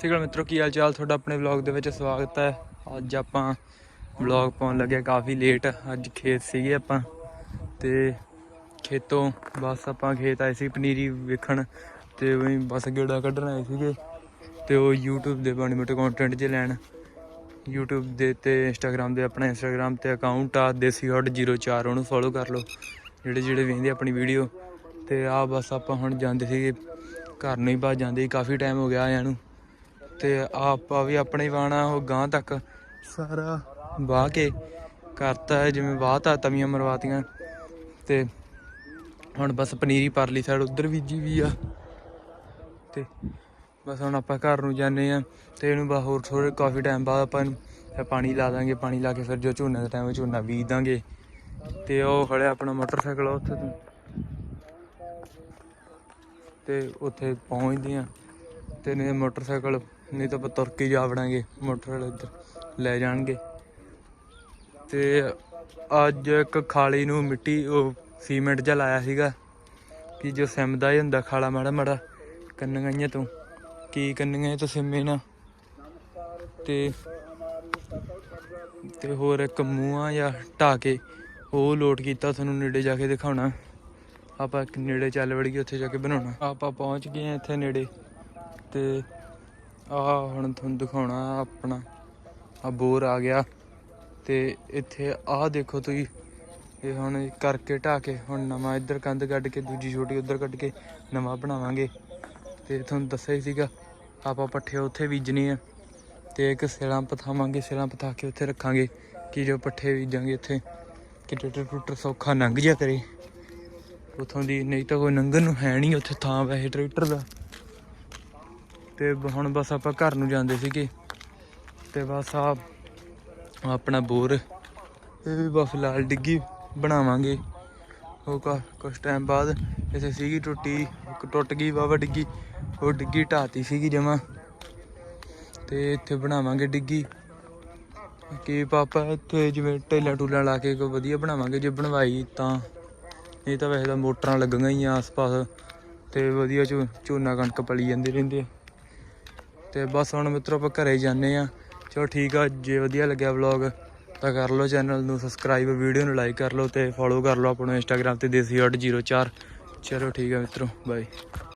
Sickle ਮਿੱਤਰੋ, ਕੀ ਹਾਲ ਚਾਲ? ਤੁਹਾਡਾ ਆਪਣੇ ਵਲੌਗ ਦੇ ਵਿੱਚ ਸਵਾਗਤ ਹੈ। ਅੱਜ ਆਪਾਂ ਵਲੌਗ ਪਾਉਣ ਲੱਗੇ ਕਾਫੀ ਲੇਟ ਅੱਜ ਖੇਤ ਸੀਗੇ ਆਪਾਂ ਤੇ ਖੇਤੋਂ ਬਸ ਆਪਾਂ ਖੇਤ ਆਏ ਸੀ ਪਨੀਰੀ ਵੇਖਣ ਤੇ ਉਹੀ ਬਸ ਗੇੜਾ ਕੱਢਣ ਆਏ ਸੀਗੇ ਤੇ ਉਹ YouTube ਦੇ ਬਣੇ ਮੋਟੇ ਕੰਟੈਂਟ ਜੇ ਲੈਣ। YouTube ਦੇ ਤੇ Instagram ਦੇ ਆਪਣਾ Instagram ਤੇ ਅਕਾਊਂਟ ਆ, ਦੇਸੀ ਹੌਟ 04 ਉਹਨੂੰ ਫੋਲੋ ਕਰ ਲਓ। ਜਿਹੜੇ ਜਿਹੜੇ ਵੇਖਦੇ ਆਪਣੀ ਵੀਡੀਓ ਤੇ ਆ ਬਸ ਆਪਾਂ ਹੁਣ ਜਾਂਦੇ ਸੀਗੇ, ਘਰ ਨੂੰ ਹੀ ਬਾਹਰ ਜਾਂਦੇ ਸੀ, ਕਾਫੀ ਟਾਈਮ ਹੋ ਗਿਆ ਆਇਆਂ ਨੂੰ। ਤੇ ਆਪਾਂ ਵੀ ਆਪਣੇ ਹੀ ਵਾਣਾ ਉਹ ਗਾਂ ਤੱਕ ਸਾਰਾ ਵਾਹ ਕੇ ਕਰਤਾ ਹੈ, ਜਿਵੇਂ ਵਾਹਤਾ ਤਵੀਆਂ ਮਰਵਾਤੀਆਂ। ਤੇ ਹੁਣ ਬਸ ਪਨੀਰੀ ਪਰਲੀ ਸਾਈਡ ਉਧਰ ਬੀਜੀ ਵੀ ਆ। ਤੇ ਬਸ ਹੁਣ ਆਪਾਂ ਘਰ ਨੂੰ ਜਾਂਦੇ ਆ ਤੇ ਇਹਨੂੰ ਬਸ ਹੋਰ ਥੋੜੇ ਕਾਫੀ ਟਾਈਮ ਬਾਅਦ ਆਪਾਂ ਫਿਰ ਪਾਣੀ ਲਾ ਦਾਂਗੇ, ਪਾਣੀ ਲਾ ਕੇ ਫਿਰ ਜੋ ਝੋਨੇ ਦਾ ਟਾਈਮ ਝੋਨਾ ਬੀਜ ਦਾਂਗੇ। ਤੇ ਉਹ ਖੜਿਆ ਆਪਣਾ ਮੋਟਰਸਾਈਕਲ ਆ ਉੱਥੇ ਤੋਂ। ਤੇ ਉੱਥੇ ਪਹੁੰਚਦੇ ਆ ਤੇ ਨਹੀਂ ਮੋਟਰਸਾਈਕਲ ਨਹੀਂ ਤਾਂ ਆਪਾਂ ਤੁਰ ਕੇ ਜਾ ਵੜਾਂਗੇ, ਮੋਟਰ ਵਾਲੇ ਇੱਧਰ ਲੈ ਜਾਣਗੇ। ਤੇ ਅੱਜ ਇੱਕ ਖਾਲੀ ਨੂੰ ਮਿੱਟੀ, ਉਹ ਸੀਮੈਂਟ ਜਿਹਾ ਲਾਇਆ ਸੀਗਾ, ਕਿ ਜੋ ਸਿਮਦਾ ਹੀ ਹੁੰਦਾ ਖਾਲਾ ਮਾੜਾ ਮਾੜਾ ਕੰਨੀਆਂ ਤੋਂ। ਕੀ ਕੰਨੀਆਂ ਤੋਂ ਸਿਮੇ ਨਾ। ਤੇ ਤੇ ਹੋਰ ਇੱਕ ਮੂੰਹਾਂ ਜਾਂ ਢਾ ਕੇ ਉਹ ਲੋਡ ਕੀਤਾ, ਤੁਹਾਨੂੰ ਨੇੜੇ ਜਾ ਕੇ ਦਿਖਾਉਣਾ। ਆਪਾਂ ਨੇੜੇ ਚੱਲ ਵੜੀਏ, ਉੱਥੇ ਜਾ ਕੇ ਬਣਾਉਣਾ। ਆਪਾਂ ਪਹੁੰਚ ਗਏ ਆ ਇੱਥੇ ਨੇੜੇ। ਤੇ ਆ ਹੁਣ ਤੁਹਾਨੂੰ ਦਿਖਾਉਣਾ ਆਪਣਾ ਆ ਬੋਰ ਆ ਗਿਆ ਤੇ ਇੱਥੇ ਆਹ ਦੇਖੋ ਤੁਸੀਂ, ਇਹ ਹੁਣ ਕਰਕੇ ਢਾ ਕੇ ਹੁਣ ਨਵਾਂ ਇੱਧਰ ਕੰਧ ਕੱਢ ਕੇ, ਦੂਜੀ ਛੋਟੀ ਉੱਧਰ ਕੱਢ ਕੇ ਨਵਾਂ ਬਣਾਵਾਂਗੇ। ਤੇ ਤੁਹਾਨੂੰ ਦੱਸਿਆ ਹੀ ਸੀਗਾ, ਆਪਾਂ ਪੱਠੇ ਉੱਥੇ ਬੀਜਣੇ ਆ ਤੇ ਇੱਕ ਸਿਲਾਂ ਪਥਾਵਾਂਗੇ ਸਿਲਾਂ ਪਥਾ ਕੇ ਉੱਥੇ ਰੱਖਾਂਗੇ ਕਿ ਜੋ ਪੱਠੇ ਬੀਜਾਂਗੇ ਇੱਥੇ, ਕਿ ਟਰੈਕਟਰ ਟਰੂਟਰ ਸੌਖਾ ਲੰਘ ਜਾ ਕਰੇ। ਉਥੋਂ ਦੀ ਨਹੀਂ ਤਾਂ ਕੋਈ ਲੰਘਣ ਨੂੰ ਹੈ ਨਹੀਂ ਉੱਥੇ ਥਾਂ ਵੈਸੇ ਟਰੈਕਟਰ ਦਾ। ਤੇ ਹੁਣ ਬਸ ਆਪਾਂ ਘਰ ਨੂੰ ਜਾਂਦੇ ਸੀਗੇ। ਤੇ ਬਸ ਆ ਆਪਣਾ ਬੋਰ, ਇਹ ਵੀ ਬਸ ਲਾਲ ਡਿੱਗੀ ਬਣਾਵਾਂਗੇ। ਉਹ ਕਾ, ਕੁਛ ਟਾਈਮ ਬਾਅਦ ਇੱਥੇ ਸੀਗੀ ਟੁੱਟੀ ਟੁੱਟ ਗਈ ਵਾਵਾ ਡਿੱਗੀ, ਉਹ ਡਿੱਗੀ ਢਾਤੀ ਸੀਗੀ ਜਮਾ। ਤੇ ਇੱਥੇ ਬਣਾਵਾਂਗੇ ਡਿੱਗੀ। ਕਿ ਪਾਪਾ ਇੱਥੇ ਜਿਵੇਂ ਟੇਲਾ ਟੂਲਾ ਲਾ ਕੇ ਕੋਈ ਵਧੀਆ ਬਣਾਵਾਂਗੇ, ਜੇ ਬਣਵਾਈ ਤਾਂ। ਇਹ ਤਾਂ ਵੈਸੇ ਤਾਂ ਮੋਟਰਾਂ ਲੱਗੀਆਂ ਹੀ ਆਸ-ਪਾਸ, ਤੇ ਵਧੀਆ ਝੋ ਝੋਨਾ ਕਣਕ ਪਲੀ ਜਾਂਦੇ ਰਹਿੰਦੇ ਆ। ਤੇ ਬਸ ਹੁਣ ਮਿੱਤਰੋ ਆਪਾਂ ਘਰੇ ਜਾਂਦੇ ਆ ਚਲੋ ਠੀਕ ਆ, ਜੇ ਵਧੀਆ ਲੱਗਿਆ ਵਲੌਗ ਤਾਂ ਕਰ ਲਓ ਚੈਨਲ ਨੂੰ ਸਬਸਕ੍ਰਾਈਬ ਵੀਡੀਓ ਨੂੰ ਲਾਈਕ ਕਰ ਲਓ ਤੇ ਫੋਲੋ ਕਰ ਲਓ ਆਪਣਾ ਇੰਸਟਾਗ੍ਰam ਤੇ ਦੇਸੀ 04 ਚਲੋ ਠੀਕ ਆ ਮਿੱਤਰੋ ਬਾਏ